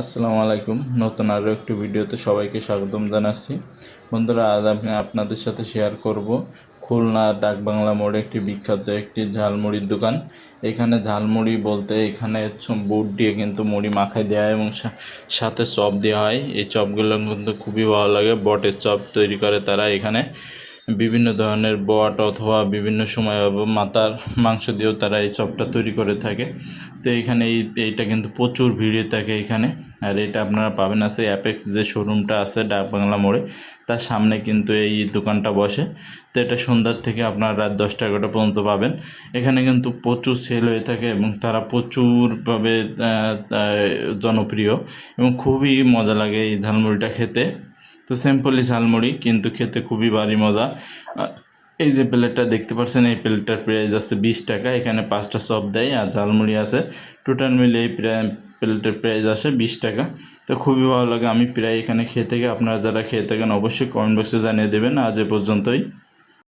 আসসালামু আলাইকুম। নতুন আরও একটি ভিডিওতে সবাইকে স্বাগতম জানাচ্ছি। বন্ধুরা, আজ আমি আপনাদের সাথে শেয়ার করব খুলনা ডাকবাংলা মোড়ে একটি বিখ্যাত একটি ঝালমুড়ির দোকান। এখানে ঝালমুড়ি বলতে এখানে বুট দিয়ে কিন্তু মুড়ি মাখায় দেওয়া হয় এবং সাথে চপ দেওয়া হয়। এই চপগুলো কিন্তু খুবই ভালো লাগে। বটের চপ তৈরি করে তারা এখানে। বিভিন্ন ধরনের বট অথবা বিভিন্ন সময় মাথার মাংস দিয়েও তারা এই চপটা তৈরি করে থাকে। তো এখানে এই, এইটা কিন্তু প্রচুর ভিড়ে থাকে এখানে। আর এটা আপনারা পাবেন আছে অ্যাপেক্স যে শোরুমটা আছে ডাক বাংলা মোড়ে, তার সামনে কিন্তু এই দোকানটা বসে। তো এটা সন্ধ্যার থেকে আপনারা রাত দশটা এগারোটা পর্যন্ত পাবেন। এখানে কিন্তু প্রচুর সেল হয়ে থাকে এবং তারা প্রচুরভাবে জনপ্রিয় এবং খুবই মজা লাগে এই ঝালমুড়িটা খেতে। তো সিম্পলি ঝালমুড়ি কিন্তু খেতে খুবই ভারী মজা। এই যে প্লেটটা দেখতে পাচ্ছেন, এই প্লেটটার প্রাইস আছে বিশ টাকা, এখানে পাঁচটা চপ দেয় আর ঝালমুড়ি আছে। টোটাল মিলে এই প্লেটের প্রাইস আসে বিশ টাকা। তো খুবই ভালো লাগে, আমি প্রায় এখানে খেয়ে থেকে, আপনারা যারা খেয়ে থাকেন অবশ্যই কমেন্ট বক্সে জানিয়ে দেবেন। আজ এ পর্যন্তই।